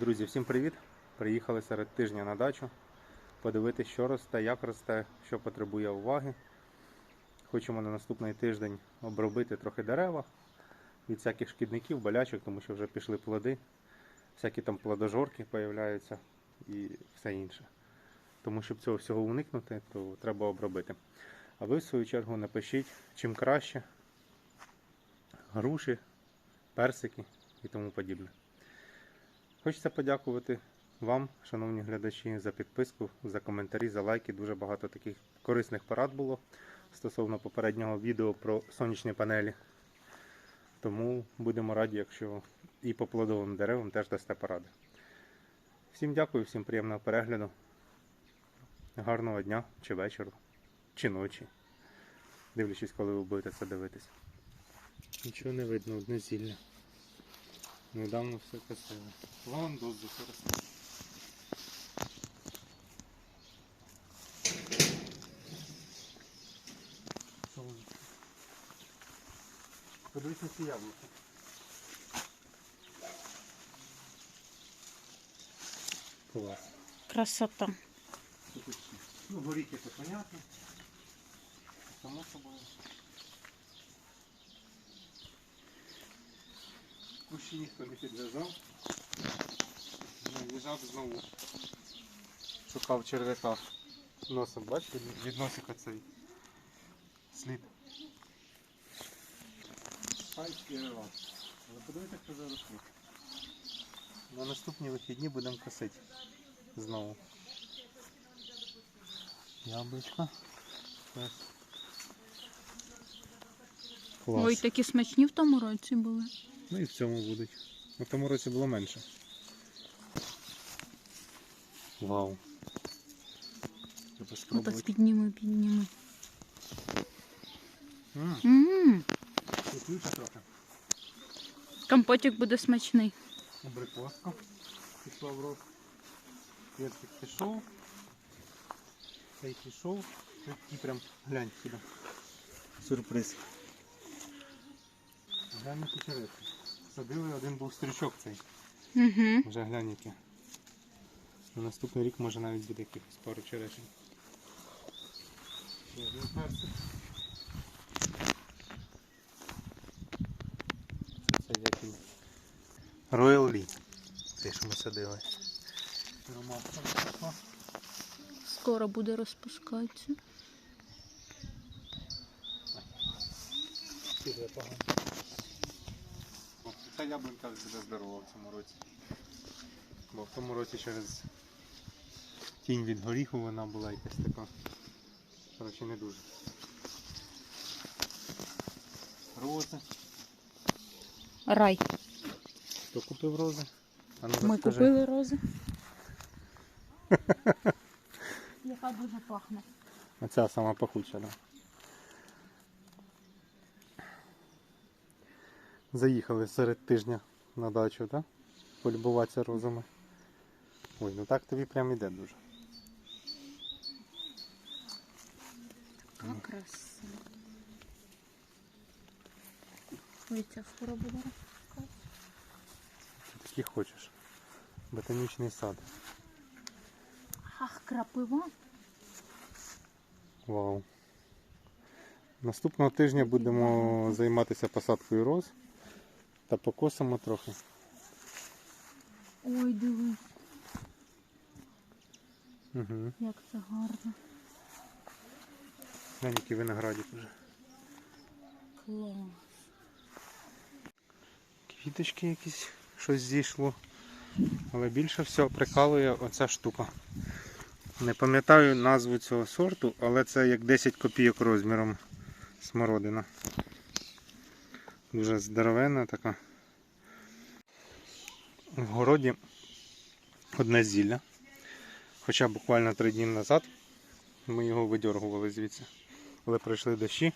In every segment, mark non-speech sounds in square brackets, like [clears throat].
Друзі, всім привіт! Приїхали серед тижня на дачу подивитися, що росте, як росте, що потребує уваги. Хочемо на наступний тиждень обробити трохи дерева від всяких шкідників, болячок, тому що вже пішли плоди, всякі там плодожорки появляються і все інше. Тому щоб цього всього уникнути, то треба обробити. А ви, в свою чергу, напишіть, чим краще груші, персики і тому подібне. Хочеться подякувати вам, шановні глядачі, за підписку, за коментарі, за лайки. Дуже багато таких корисних порад було стосовно попереднього відео про сонячні панелі. Тому будемо раді, якщо і по плодовим деревам теж дасте поради. Всім дякую, всім приємного перегляду. Гарного дня чи вечора, чи ночі. Дивлячись, коли ви будете це дивитися. Нічого не видно, одне зілля. Недавно все косили. Лавандоз зараз. Подивись на ці яблуки. Клас. Красота. Ну, горіхи це понятно. Само собою. Кущі ніхто не підв'язав. В'їжджав знову. Шукав черв'яка. Носом, бачите, від носика цей слід. Пальський релак. Але подивіться, хто заросли. На наступні вихідні будемо косити. Знову. Яблучко. Клас. Ой, такі смачні в тому році були. Ну і в цьому будуть. У тому році було менше. Вау. Треба Отак спробувати. підніми, підніми. М, трохи. Компотик буде смачний. Абрикоска. Пішла в рот. Персик пішов. Цей пішов. Такий прям глянь сюди. Сюрприз. Глянь які черешки. Садили один був стрічок цей. Угу. Вже глянь які. На наступний рік може навіть буде якихось пару черешень. Ще один персик. Це, це як він. Royal Lee. Те, що ми садили. Ромашка пішла. Скоро буде розпускатися. Піде погано. Ця яблунька буде здорова в цьому році. Бо в тому році через тінь від горіху вона була якась така. Коротше, не дуже. Рози. Рай. Хто купив рози? А ну, Ми розкажи. купили рози. [laughs] Яка дуже пахне. Оця сама пахуча, да. Заїхали серед тижня на дачу, так? Полюбуватися розами. Ой, ну так тобі прям іде дуже. Яка краса. Ой, ця скоро буде розпускатися. Ти такі хочеш. Ботанічний сад. Ах, крапива. Вау. Наступного тижня будемо займатися посадкою роз та покосимо трохи. Ой, дивись, Угу. як це гарно. Глянь, який виноградик вже. Клас. Квіточки якісь, щось зійшло. Але більше всього прикалує оця штука. Не пам'ятаю назву цього сорту, але це як 10 копійок розміром смородина. Дуже здоровенна така. В городі одне зілля. Хоча буквально три дні назад ми його видергували звідси. Але прийшли дощі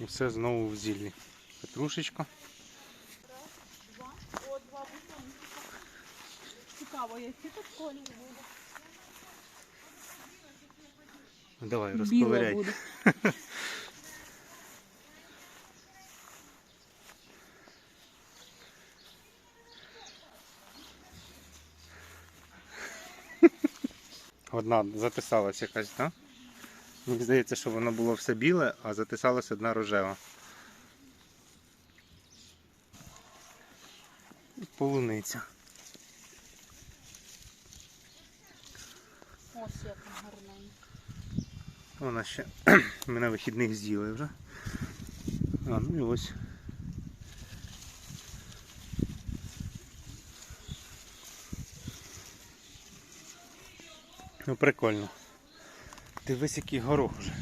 і все знову в зіллі. Петрушечка. Цікаво, які тут колір буде. Давай, [laughs] розковиряй. Одна затисалась якась, так? Мені здається, що воно було все біле, а затисалась одна рожева. І Полуниця. Ось яка гарненька. Вона ще [clears throat] мене вихідних з'їли вже. А, ну і ось. Ну прикольно. Дивись, який горох вже.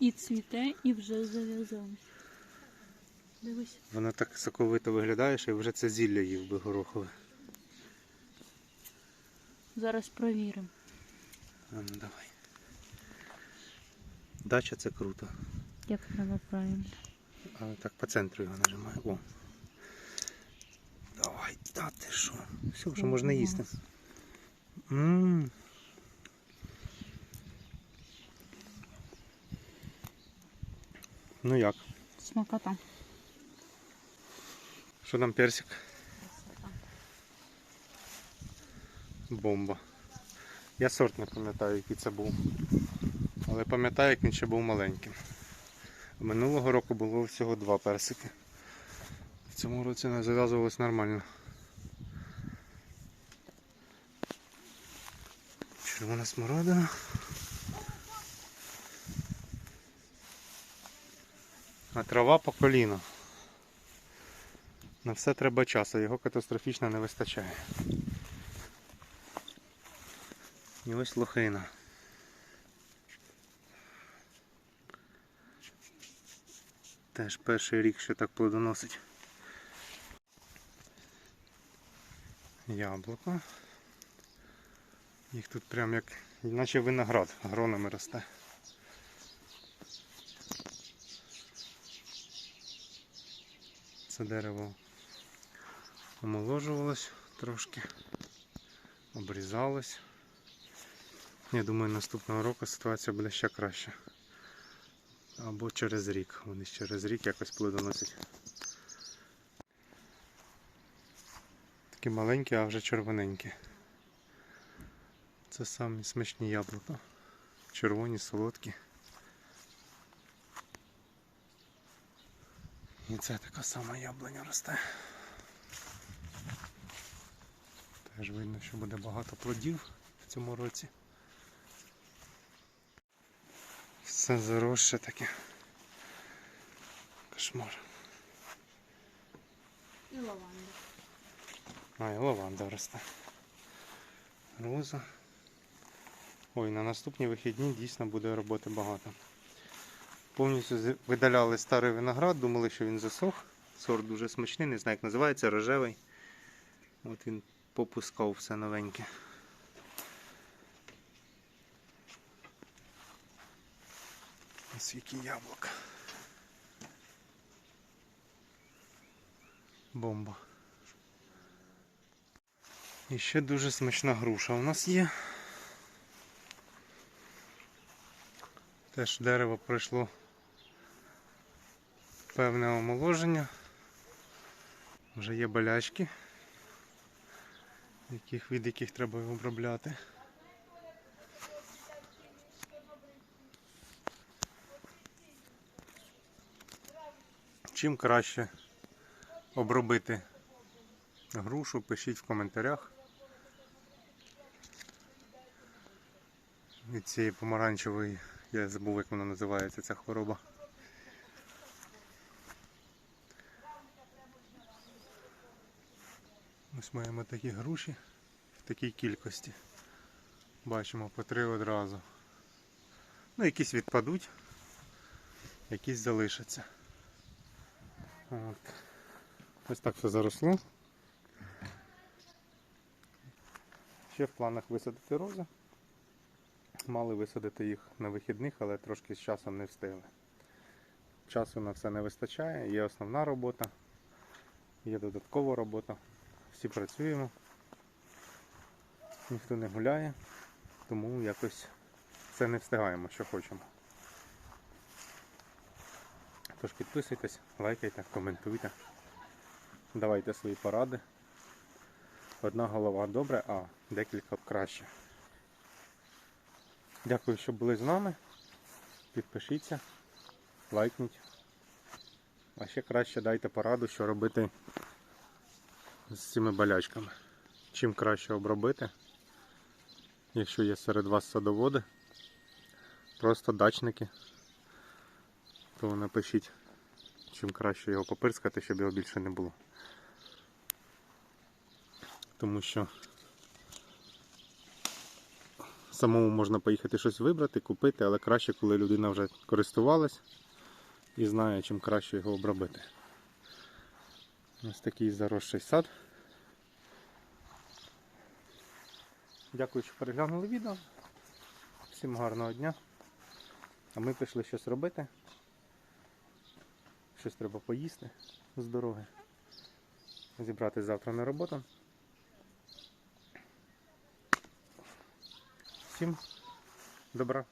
І цвіте, і вже зав'язав. Дивись. Воно так соковито виглядає, що вже це зілля їв би горохове. Зараз провіримо. А ну давай. Дача це круто. Як треба правильно. Так по центру його нажимаю. О. Давай, та ти що? Все, вже можна їсти. М. Ну як? Смакота. Що там персик? Бомба. Я сорт не пам'ятаю, який це був. Але пам'ятаю, як він ще був маленьким. Минулого року було всього два персики. В цьому році не зав'язувалось нормально. Червона смородина. А трава по коліно. На все треба часу, його катастрофічно не вистачає. І ось лохина. Теж перший рік, що так плодоносить. Яблуко. Їх тут прям як, наче виноград гронами росте. Це дерево омоложувалось трошки, обрізалось. Я думаю, наступного року ситуація буде ще краще. Або через рік. Вони через рік якось плодоносять. Такі маленькі, а вже червоненькі. Це самі смачні яблука. Червоні, солодкі. І це така сама яблуня росте. Теж видно, що буде багато плодів в цьому році. Все заросше таке. Кошмар. І лаванда. А, і лаванда росте. Роза. Ой, на наступні вихідні дійсно буде роботи багато. Повністю видаляли старий виноград, думали, що він засох. Сорт дуже смачний, не знаю, як називається, рожевий. От він попускав все новеньке. Ось які яблука. Бомба. І ще дуже смачна груша у нас є. Теж дерево пройшло певне омоложення. Вже є болячки, від яких треба обробляти. Чим краще обробити грушу, пишіть в коментарях. Від цієї помаранчевої, я забув як вона називається ця хвороба. Ось маємо такі груші в такій кількості. Бачимо по три одразу. Ну, якісь відпадуть, якісь залишаться. От. Ось так все заросло. Ще в планах висадити рози. Мали висадити їх на вихідних, але трошки з часом не встигли. Часу на все не вистачає, є основна робота, є додаткова робота. Всі працюємо, ніхто не гуляє, тому якось це не встигаємо, що хочемо. Тож підписуйтесь, лайкайте, коментуйте. Давайте свої поради. Одна голова добре, а декілька краще. Дякую, що були з нами. Підпишіться, лайкніть. А ще краще дайте пораду, що робити з цими болячками. Чим краще обробити, якщо є серед вас садоводи, просто дачники, то напишіть, чим краще його попирскати, щоб його більше не було. Тому що самому можна поїхати щось вибрати, купити, але краще, коли людина вже користувалась і знає, чим краще його обробити. Ось такий заросший сад. Дякую, що переглянули відео. Всім гарного дня. А ми пішли щось робити. Щось треба поїсти з дороги. Зібратись завтра на роботу. Всім добра.